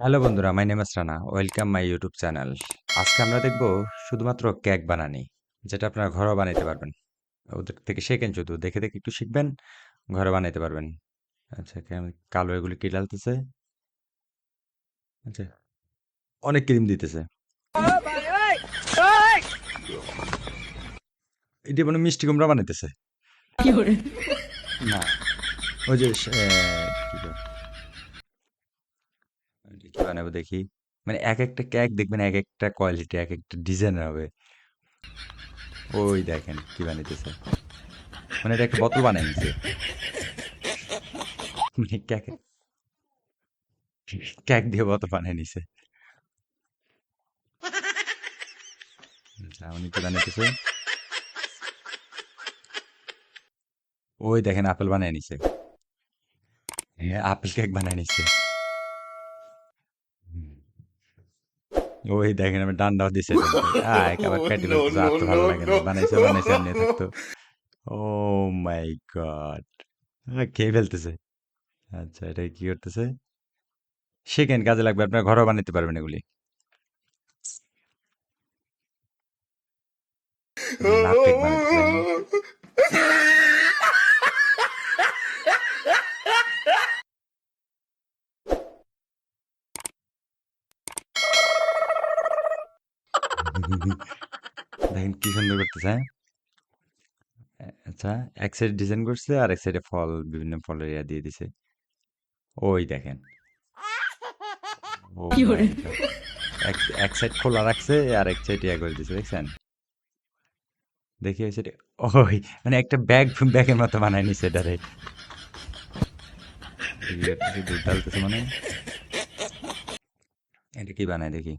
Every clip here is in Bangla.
হ্যালো বন্ধুরা my name Rana welcome my YouTube channel আজকে আমরা দেখব শুধুমাত্র কেক বানানি যেটা আপনারা ঘরেও বানাইতে পারবেন। ওদের থেকে শেখেন শুধু দেখে দেখে একটু শিখবেন ঘরে বানাইতে পারবেন। আচ্ছা কালো এগুলি কি ডালতেছে আচ্ছা অনেক ক্রিম দিতেছে। এটি মানে মিষ্টি কুমড়া বানাইতেছে। না ওই যে কি বানাবো দেখি। মানে এক একটা কেক দেখবেন এক একটা কোয়ালিটি এক একটা ডিজাইন হবে। ওই দেখেন কি বানাইতেছে। মানে এটা একটা বোতল বানাই নিছে। মানে কেক কেক দিয়ে বোতল বানাই নিছে। আচ্ছা উনি কি বানাইতেছে? ওই দেখেন আপেল বানাই নিছে। হ্যাঁ আপেল কেক বানাই নিছে। ওই দেখেন আমি ডান্ডাও দিছে একেবারে পেটে বলতেছে তো ভালো লাগে না। বানাইছে বানাইছে এমনি থাকতো। ও মাই গড খেয়ে ফেলতেছে। আচ্ছা এটা কি করতেছে? শেখেন কাজে লাগবে আপনার ঘরেও বানাইতে পারবেন এগুলি। বানাইতেছে। দেখেন কি সুন্দর করতেছে হ্যাঁ? আচ্ছা এক সাইড ডিজাইন করছে আর এক সাইডে ফল বিভিন্ন ফলের ইয়া দিয়ে দিছে। ওই দেখেন? গড এক সাইড খোলা রাখছে আর এক সাইড ইয়া করে দিছে দেখছেন? দেখি ওই সাইডে ওই মানে একটা ব্যাগ ব্যাগের মতো বানায় নিছে এটারে। মানে এটা কি বানায় দেখি?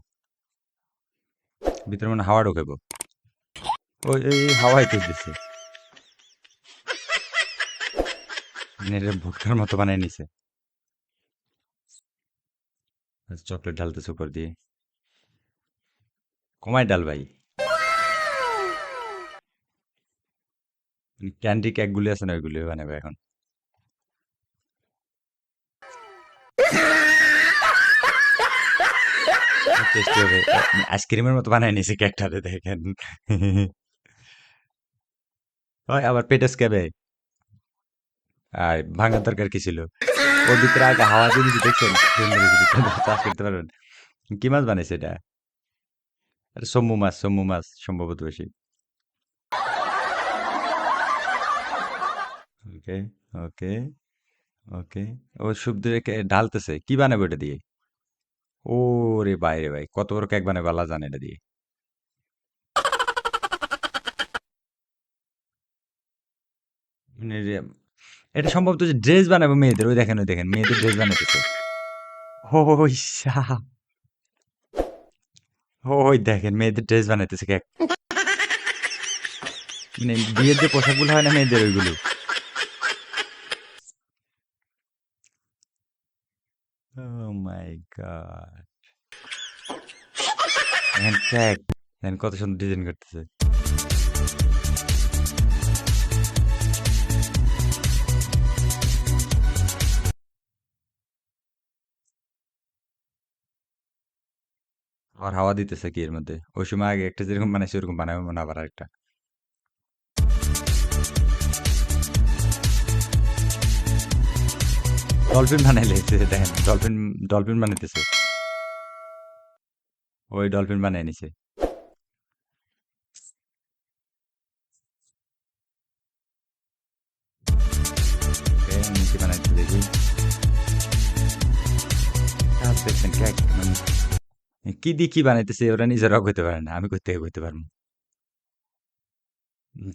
ভিতরে মানে হাওয়া ঢুকাবো। ওই এই হাওয়াই তো দিচ্ছে ভুট্টার মতো বানায় নিছে। চকলেট ঢালতেছে উপর দিয়ে। কমায় ডাল ভাই। ক্যান্ডি কেক গুলি আছে না ওইগুলি বানাবে এখন। টেস্টি হবে। আইসক্রিমের মতো বানায় নিছে কেকটারে দেখেন। ওই আবার পেটাস খাবে আর ভাঙা তরকার কি ছিল? ওর ভিতরে আগে হাওয়া দিয়ে দেখছেন? চাষ করতে পারবেন। কি মাছ বানাইছে এটা? আরে সম্মু মাছ সম্মু মাছ, সম্ভবত বেশি। ওকে ওকে ওকে। ও কে- ঢালতেছে কি বানাবে ওটা দিয়ে? ও রে ভাই, কত বড় কেক বানাবে আল্লাহ জানে এটা দিয়ে। মানে এটা সম্ভবত যে ড্রেস বানাবো মেয়েদের, ওই দেখেন ওই দেখেন, মেয়েদের ড্রেস বানাইতেছে। ওই ওই দেখেন, মেয়েদের ড্রেস বানাইতেছে কেক। মানে বিয়ের যে পোশাকগুলো হয় না মেয়েদের, ওইগুলো ও মাই গড দেখেন কত সুন্দর ডিজাইন করতেছে। আর হাওয়া দিতেছে কি এর মধ্যে? ওই সময় আগে একটা যেরকম বানাইছে ওরকম বানাবে মনে আবার একটা ডলফিন বানাই লেগেছে দেখেন ডলফিন ডলফিন বানাইতেছে। ওই ডলফিন বানাই নিছে। ওকে, আমি কি বানাইতে দেখি। কাজ দেখছেন কেক মানে কি দিয়ে কি বানাইতেছে ওরা নিজেরাও কইতে পারে না আমি কই থেকে কইতে পারব।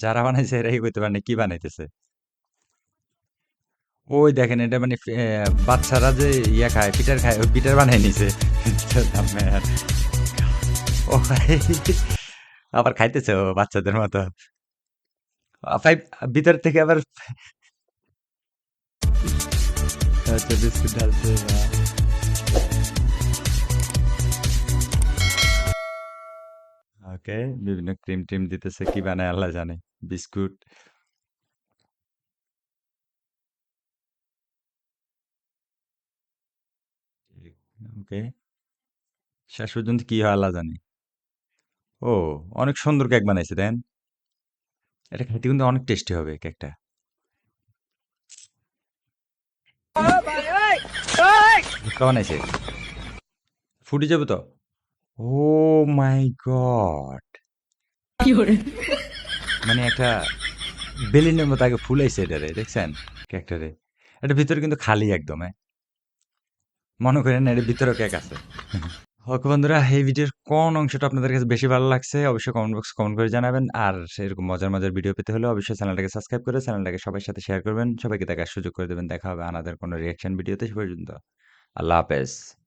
যারা বানাইছে এরাই কইতে পারে না কি বানাইতেছে। ওই দেখেন এটা মানে বাচ্চারা যে ইয়া খায় পিটার খায় ওই পিটার বানাই নিছে। ও আবার খাইতেছে ও বাচ্চাদের মতো। ফাইভ ভিতর থেকে আবার আচ্ছা বিস্কুট ঢালছে ওকে বিভিন্ন ক্রিম টিম দিতেছে কি বানায় আল্লাহ জানে। বিস্কুট। ওকে। শেষ পর্যন্ত কি হয় আল্লাহ জানি। ও অনেক সুন্দর কেক বানাইছে দেন। এটা খেতে কিন্তু অনেক টেস্টি হবে কেকটা বানাইছে। ফুটে যাবে তো? Oh my god. মানে একটা বেলিনের মতো আগে ফুলাইছে এটারে দেখছেন? কেকটারে এটা ভিতরে কিন্তু খালি একদম হ্যাঁ? মনে করেন এর ভিতরে কেক আছে? হোক বন্ধুরা, এই ভিডিওর কোন অংশটা আপনাদের কাছে বেশি ভালো লাগছে অবশ্যই কমেন্ট বক্স কমেন্ট করে জানাবেন। আর সেরকম মজার মজার ভিডিও পেতে হলে অবশ্যই চ্যানেলটাকে সাবস্ক্রাইব করে চ্যানেলটাকে সবার সাথে শেয়ার করবেন। সবাইকে দেখার সুযোগ করে দেবেন। দেখা হবে আনাদের কোনো রিয়াকশন ভিডিওতে সে পর্যন্ত। আল্লাহ হাফেজ।